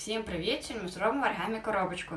Всім привіт! Ми зробимо оригамі коробочку.